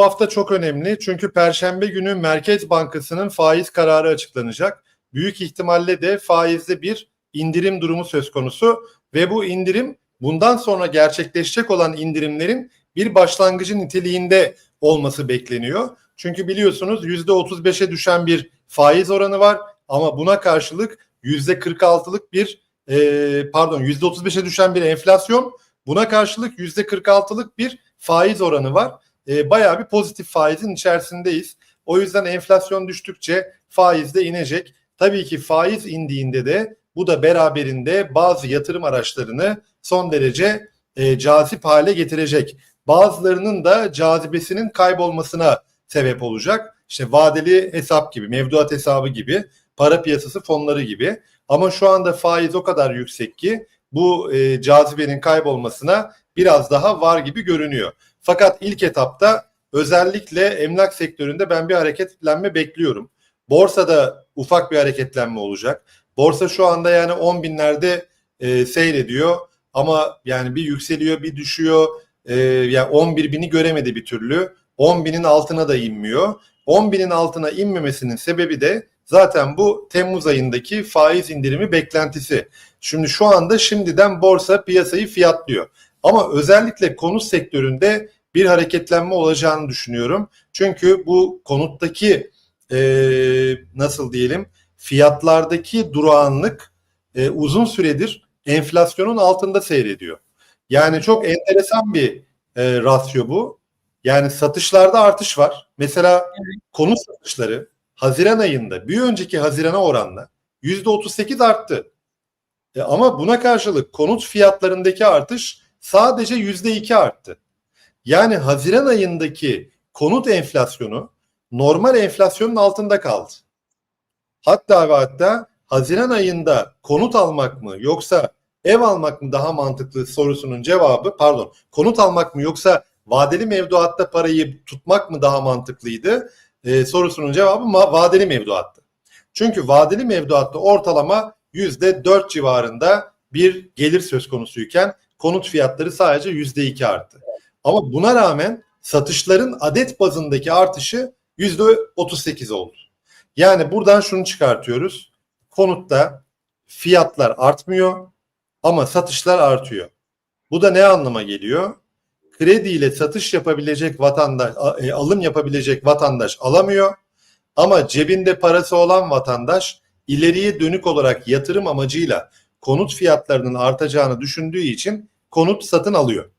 Bu hafta çok önemli çünkü Perşembe günü Merkez Bankası'nın faiz kararı açıklanacak. Büyük ihtimalle de faizde bir indirim durumu söz konusu ve bu indirim bundan sonra gerçekleşecek olan indirimlerin bir başlangıcı niteliğinde olması bekleniyor. Çünkü biliyorsunuz %35'e düşen bir faiz oranı var ama buna karşılık %46'lık bir e, pardon %35'e düşen bir enflasyon buna karşılık %46'lık bir faiz oranı var. E, bayağı bir pozitif faizin içerisindeyiz. O yüzden enflasyon düştükçe faiz de inecek. Tabii ki faiz indiğinde de bu da beraberinde bazı yatırım araçlarını son derece e, cazip hale getirecek. Bazılarının da cazibesinin kaybolmasına sebep olacak. İşte vadeli hesap gibi, mevduat hesabı gibi, para piyasası fonları gibi. Ama şu anda faiz o kadar yüksek ki bu e, cazibenin kaybolmasına biraz daha var gibi görünüyor. Fakat ilk etapta özellikle emlak sektöründe ben bir hareketlenme bekliyorum. Borsada ufak bir hareketlenme olacak. Borsa şu anda yani 10 binlerde e, seyrediyor ama yani bir yükseliyor bir düşüyor. E, yani 11 bini göremedi bir türlü. 10 binin altına da inmiyor. 10 binin altına inmemesinin sebebi de zaten bu Temmuz ayındaki faiz indirimi beklentisi. Şimdi şu anda şimdiden borsa piyasayı fiyatlıyor. Ama özellikle konut sektöründe bir hareketlenme olacağını düşünüyorum. Çünkü bu konuttaki e, nasıl diyelim fiyatlardaki durağanlık e, uzun süredir enflasyonun altında seyrediyor. Yani çok enteresan bir e, rasyo bu. Yani satışlarda artış var. Mesela konut satışları Haziran ayında bir önceki Haziran'a oranla %38 arttı. E, ama buna karşılık konut fiyatlarındaki artış sadece %2 arttı. Yani Haziran ayındaki konut enflasyonu normal enflasyonun altında kaldı. Hatta ve hatta Haziran ayında konut almak mı yoksa ev almak mı daha mantıklı sorusunun cevabı pardon konut almak mı yoksa vadeli mevduatta parayı tutmak mı daha mantıklıydı e, sorusunun cevabı vadeli mevduattı. Çünkü vadeli mevduatta ortalama yüzde dört civarında bir gelir söz konusuyken konut fiyatları sadece yüzde iki arttı. Ama buna rağmen satışların adet bazındaki artışı yüzde otuz sekiz oldu. Yani buradan şunu çıkartıyoruz. Konutta fiyatlar artmıyor ama satışlar artıyor. Bu da ne anlama geliyor? Krediyle satış yapabilecek vatandaş, e, alım yapabilecek vatandaş alamıyor. Ama cebinde parası olan vatandaş ileriye dönük olarak yatırım amacıyla konut fiyatlarının artacağını düşündüğü için konut satın alıyor.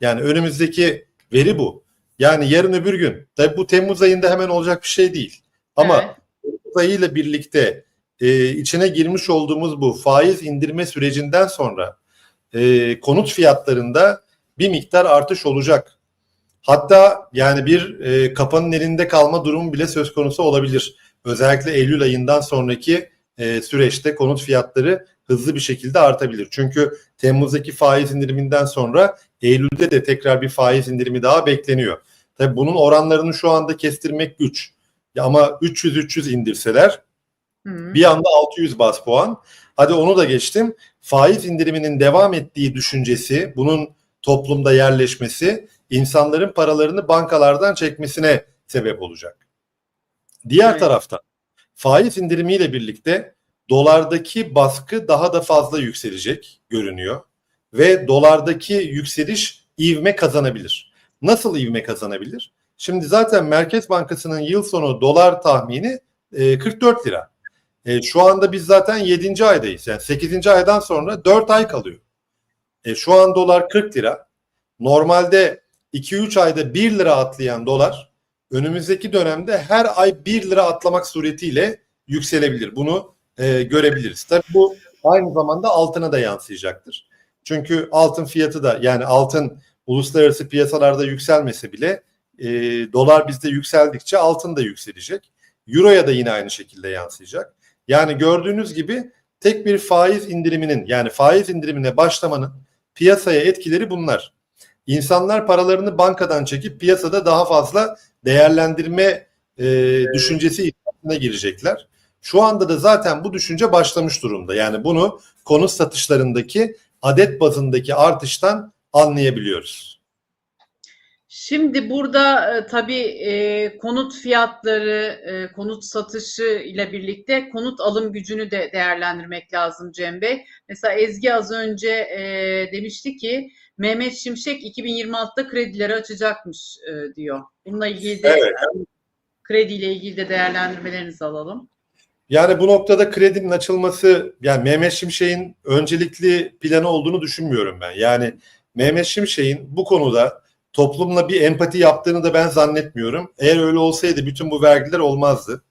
Yani önümüzdeki veri bu. Yani yarın öbür gün, tabi bu Temmuz ayında hemen olacak bir şey değil. Ama Evet. Temmuz ayıyla birlikte e, içine girmiş olduğumuz bu faiz indirme sürecinden sonra e, konut fiyatlarında bir miktar artış olacak. Hatta yani bir e, kapanın elinde kalma durumu bile söz konusu olabilir. Özellikle Eylül ayından sonraki e, süreçte konut fiyatları hızlı bir şekilde artabilir. Çünkü Temmuz'daki faiz indiriminden sonra Eylül'de de tekrar bir faiz indirimi daha bekleniyor. Tabii bunun oranlarını şu anda kestirmek güç. Ya ama 300-300 indirseler Hı. bir anda 600 bas puan. Hadi onu da geçtim. Faiz indiriminin devam ettiği düşüncesi, bunun toplumda yerleşmesi insanların paralarını bankalardan çekmesine sebep olacak. Diğer Evet. taraftan faiz indirimiyle birlikte dolardaki baskı daha da fazla yükselecek görünüyor ve dolardaki yükseliş ivme kazanabilir. Nasıl ivme kazanabilir? Şimdi zaten Merkez Bankası'nın yıl sonu dolar tahmini e, 44 lira. E, şu anda biz zaten 7. aydayız. Yani 8. aydan sonra 4 ay kalıyor. E, şu an dolar 40 lira. Normalde 2-3 ayda 1 lira atlayan dolar önümüzdeki dönemde her ay 1 lira atlamak suretiyle yükselebilir. Bunu e, görebiliriz. Tabii bu aynı zamanda altına da yansıyacaktır. Çünkü altın fiyatı da yani altın uluslararası piyasalarda yükselmese bile e, dolar bizde yükseldikçe altın da yükselecek. Euro'ya da yine aynı şekilde yansıyacak. Yani gördüğünüz gibi tek bir faiz indiriminin yani faiz indirimine başlamanın piyasaya etkileri bunlar. İnsanlar paralarını bankadan çekip piyasada daha fazla değerlendirme e, düşüncesi içerisine girecekler. Şu anda da zaten bu düşünce başlamış durumda. Yani bunu konut satışlarındaki adet bazındaki artıştan anlayabiliyoruz. Şimdi burada e, tabii e, konut fiyatları, e, konut satışı ile birlikte konut alım gücünü de değerlendirmek lazım Cem Bey. Mesela Ezgi az önce e, demişti ki Mehmet Şimşek 2026'da kredileri açacakmış e, diyor. Bununla ilgili de Evet. krediyle ilgili de değerlendirmelerinizi alalım. Yani bu noktada kredinin açılması yani Mehmet Şimşek'in öncelikli planı olduğunu düşünmüyorum ben. Yani Mehmet Şimşek'in bu konuda toplumla bir empati yaptığını da ben zannetmiyorum. Eğer öyle olsaydı bütün bu vergiler olmazdı.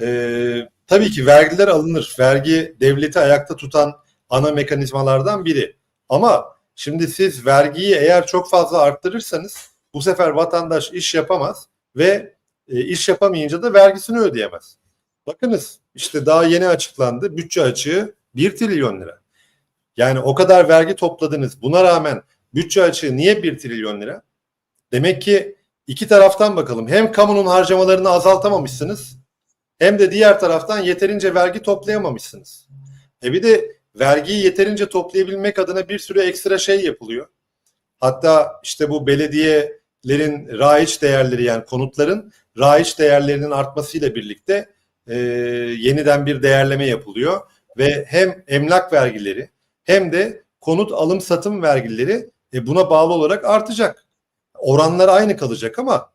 Ee, tabii ki vergiler alınır. Vergi devleti ayakta tutan ana mekanizmalardan biri. Ama şimdi siz vergiyi eğer çok fazla arttırırsanız bu sefer vatandaş iş yapamaz ve e, iş yapamayınca da vergisini ödeyemez. Bakınız işte daha yeni açıklandı. Bütçe açığı 1 trilyon lira. Yani o kadar vergi topladınız. Buna rağmen bütçe açığı niye 1 trilyon lira? Demek ki iki taraftan bakalım. Hem kamunun harcamalarını azaltamamışsınız hem de diğer taraftan yeterince vergi toplayamamışsınız. E bir de vergiyi yeterince toplayabilmek adına bir sürü ekstra şey yapılıyor. Hatta işte bu belediyelerin raiç değerleri yani konutların raiç değerlerinin artmasıyla birlikte e, yeniden bir değerleme yapılıyor ve hem emlak vergileri hem de konut alım satım vergileri e, buna bağlı olarak artacak. Oranlar aynı kalacak ama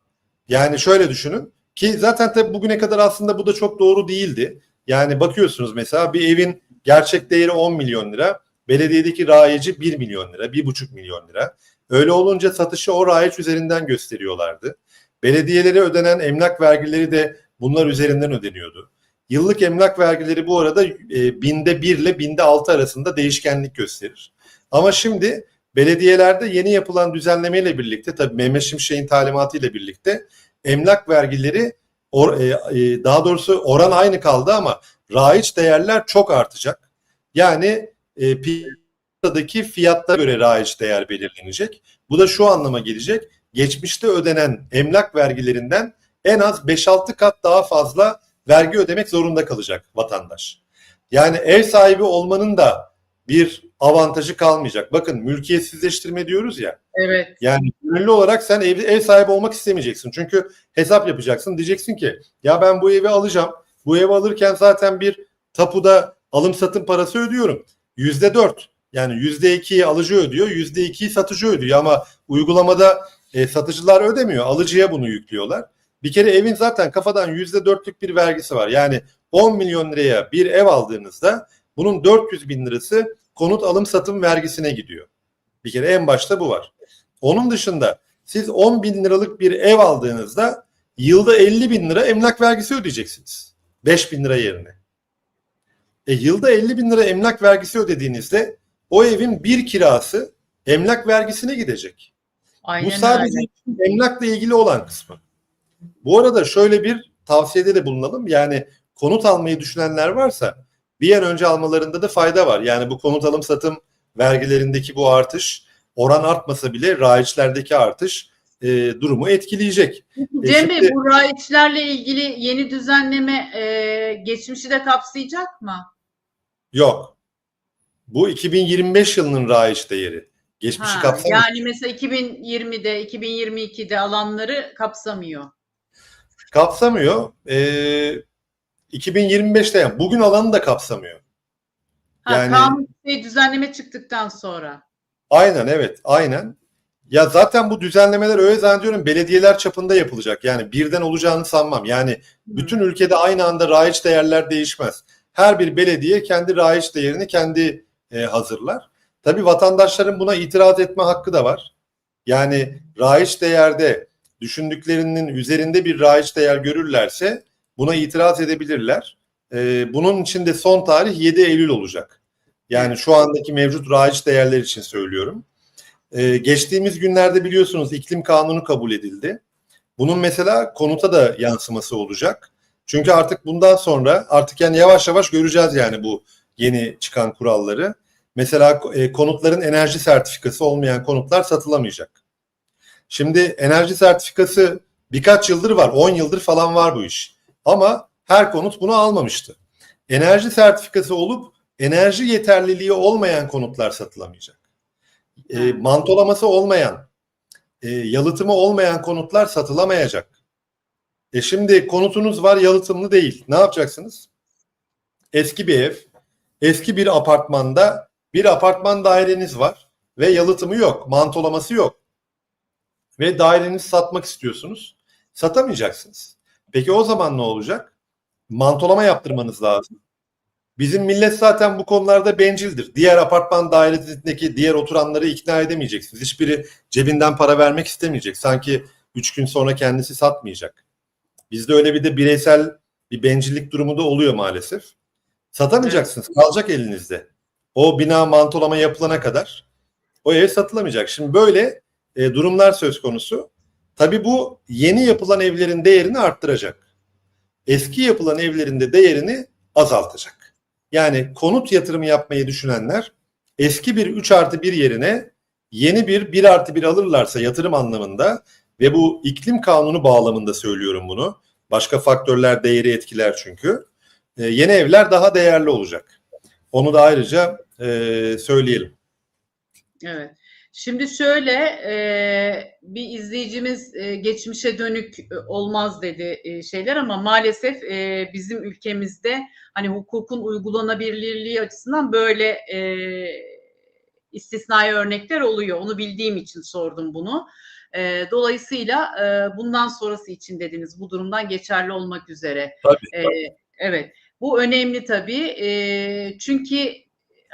yani şöyle düşünün ki zaten tabii bugüne kadar aslında bu da çok doğru değildi. Yani bakıyorsunuz mesela bir evin gerçek değeri 10 milyon lira, belediyedeki rayici 1 milyon lira, 1,5 milyon lira. Öyle olunca satışı o rayiç üzerinden gösteriyorlardı. Belediyelere ödenen emlak vergileri de bunlar üzerinden ödeniyordu. Yıllık emlak vergileri bu arada e, binde bir ile binde altı arasında değişkenlik gösterir. Ama şimdi belediyelerde yeni yapılan düzenlemeyle birlikte tabii Mehmet Şimşek'in talimatı ile birlikte emlak vergileri or, e, e, daha doğrusu oran aynı kaldı ama raiç değerler çok artacak. Yani e, piyasadaki fiyatlara göre raiç değer belirlenecek. Bu da şu anlama gelecek. Geçmişte ödenen emlak vergilerinden en az 5-6 kat daha fazla vergi ödemek zorunda kalacak vatandaş. Yani ev sahibi olmanın da bir avantajı kalmayacak. Bakın mülkiyetsizleştirme diyoruz ya. Evet. Yani gönüllü olarak sen ev, ev sahibi olmak istemeyeceksin. Çünkü hesap yapacaksın. Diyeceksin ki ya ben bu evi alacağım. Bu evi alırken zaten bir tapuda alım satım parası ödüyorum. Yüzde dört. Yani yüzde ikiyi alıcı ödüyor. Yüzde ikiyi satıcı ödüyor. Ama uygulamada e, satıcılar ödemiyor. Alıcıya bunu yüklüyorlar. Bir kere evin zaten kafadan yüzde dörtlük bir vergisi var. Yani 10 milyon liraya bir ev aldığınızda bunun 400 bin lirası konut alım satım vergisine gidiyor. Bir kere en başta bu var. Onun dışında siz 10 bin liralık bir ev aldığınızda yılda 50 bin lira emlak vergisi ödeyeceksiniz. 5 bin lira yerine. E, yılda 50 bin lira emlak vergisi ödediğinizde o evin bir kirası emlak vergisine gidecek. Aynen Bu sadece öyle. emlakla ilgili olan kısmı. Bu arada şöyle bir tavsiyede de bulunalım. Yani konut almayı düşünenler varsa bir an önce almalarında da fayda var. Yani bu konut alım satım vergilerindeki bu artış oran artmasa bile raiçlerdeki artış e, durumu etkileyecek. E, Cem Bey şimdi- bu raiçlerle ilgili yeni düzenleme e, geçmişi de kapsayacak mı? Yok. Bu 2025 yılının raiç değeri. Geçmişi kapsamıyor. yani mesela 2020'de, 2022'de alanları kapsamıyor. Kapsamıyor. E, 2025'te yani bugün alanı da kapsamıyor. Ha, Yani- kanun şey, düzenleme çıktıktan sonra. Aynen evet aynen. Ya zaten bu düzenlemeler öyle zannediyorum belediyeler çapında yapılacak. Yani birden olacağını sanmam. Yani bütün ülkede aynı anda raiç değerler değişmez. Her bir belediye kendi raiç değerini kendi e, hazırlar. Tabii vatandaşların buna itiraz etme hakkı da var. Yani raiç değerde düşündüklerinin üzerinde bir raiç değer görürlerse buna itiraz edebilirler. E, bunun için de son tarih 7 Eylül olacak. Yani şu andaki mevcut raiç değerler için söylüyorum. Ee, geçtiğimiz günlerde biliyorsunuz iklim kanunu kabul edildi. Bunun mesela konuta da yansıması olacak. Çünkü artık bundan sonra artık yani yavaş yavaş göreceğiz yani bu yeni çıkan kuralları. Mesela e, konutların enerji sertifikası olmayan konutlar satılamayacak. Şimdi enerji sertifikası birkaç yıldır var, 10 yıldır falan var bu iş. Ama her konut bunu almamıştı. Enerji sertifikası olup enerji yeterliliği olmayan konutlar satılamayacak. E, mantolaması olmayan, e, yalıtımı olmayan konutlar satılamayacak. E şimdi konutunuz var yalıtımlı değil. Ne yapacaksınız? Eski bir ev, eski bir apartmanda bir apartman daireniz var ve yalıtımı yok, mantolaması yok. Ve dairenizi satmak istiyorsunuz. Satamayacaksınız. Peki o zaman ne olacak? Mantolama yaptırmanız lazım. Bizim millet zaten bu konularda bencildir. Diğer apartman dairesindeki diğer oturanları ikna edemeyeceksiniz. Hiçbiri cebinden para vermek istemeyecek. Sanki üç gün sonra kendisi satmayacak. Bizde öyle bir de bireysel bir bencillik durumu da oluyor maalesef. Satamayacaksınız. Kalacak elinizde. O bina mantolama yapılana kadar o ev satılamayacak. Şimdi böyle e, durumlar söz konusu. Tabii bu yeni yapılan evlerin değerini arttıracak. Eski yapılan evlerin de değerini azaltacak. Yani konut yatırımı yapmayı düşünenler eski bir 3 artı 1 yerine yeni bir 1 artı 1 alırlarsa yatırım anlamında ve bu iklim kanunu bağlamında söylüyorum bunu. Başka faktörler değeri etkiler çünkü. E, yeni evler daha değerli olacak. Onu da ayrıca e, söyleyelim. Evet. Şimdi şöyle e, bir izleyicimiz e, geçmişe dönük e, olmaz dedi e, şeyler ama maalesef e, bizim ülkemizde hani hukukun uygulanabilirliği açısından böyle e, istisnai örnekler oluyor. Onu bildiğim için sordum bunu. E, dolayısıyla e, bundan sonrası için dediniz bu durumdan geçerli olmak üzere. Tabii. E, evet. Bu önemli tabii. E, çünkü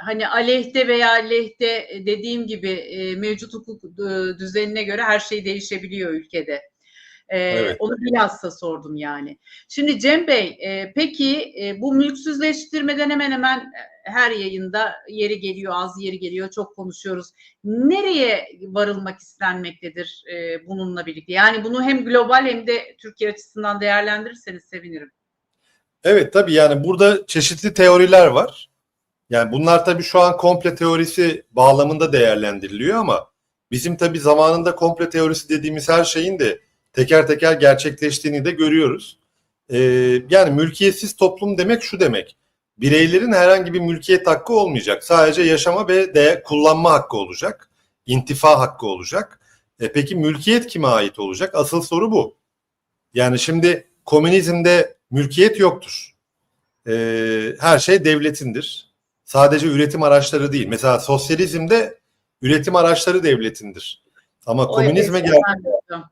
hani aleyhte veya lehte dediğim gibi e, mevcut hukuk e, düzenine göre her şey değişebiliyor ülkede. E, Evet. Onu bilhassa sordum yani. Şimdi Cem Bey, e, peki e, bu mülksüzleştirmeden hemen hemen e, her yayında yeri geliyor, az yeri geliyor, çok konuşuyoruz. Nereye varılmak istenmektedir e, bununla birlikte? Yani bunu hem global hem de Türkiye açısından değerlendirirseniz sevinirim. Evet tabii yani burada çeşitli teoriler var. Yani bunlar tabii şu an komple teorisi bağlamında değerlendiriliyor ama bizim tabii zamanında komple teorisi dediğimiz her şeyin de teker teker gerçekleştiğini de görüyoruz. Ee, yani mülkiyetsiz toplum demek şu demek. Bireylerin herhangi bir mülkiyet hakkı olmayacak. Sadece yaşama ve de kullanma hakkı olacak. İntifa hakkı olacak. E peki mülkiyet kime ait olacak? Asıl soru bu. Yani şimdi komünizmde mülkiyet yoktur. Ee, her şey devletindir. Sadece üretim araçları değil. Mesela sosyalizmde üretim araçları devletindir. Ama O komünizme hocam.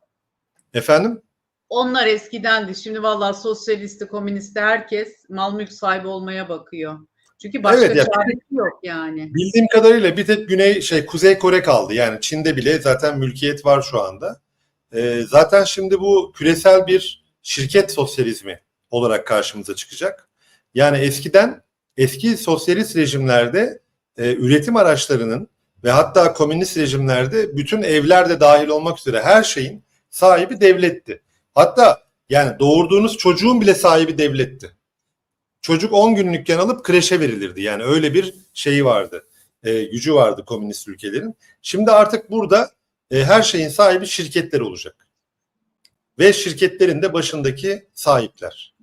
efendim Onlar eskidendi. Şimdi vallahi sosyalisti, komünisti herkes mal mülk sahibi olmaya bakıyor. Çünkü başka Evet çaresi yok yani. bildiğim kadarıyla bir tek Güney şey Kuzey Kore kaldı. Yani Çin'de bile zaten mülkiyet var şu anda. Ee, zaten şimdi bu küresel bir şirket sosyalizmi olarak karşımıza çıkacak. Yani eskiden eski sosyalist rejimlerde e, üretim araçlarının ve hatta komünist rejimlerde bütün evler de dahil olmak üzere her şeyin sahibi devletti. Hatta yani doğurduğunuz çocuğun bile sahibi devletti. Çocuk 10 günlükken alıp kreşe verilirdi. Yani öyle bir şeyi vardı. e, gücü vardı komünist ülkelerin. Şimdi artık burada e, her şeyin sahibi şirketler olacak. Ve şirketlerin de başındaki sahipler.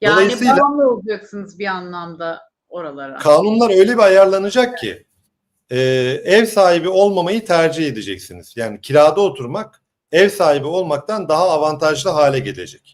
Yani bağımlı olacaksınız bir anlamda oralara. Kanunlar öyle bir ayarlanacak ki e, ev sahibi olmamayı tercih edeceksiniz. Yani kirada oturmak ev sahibi olmaktan daha avantajlı hale gelecek.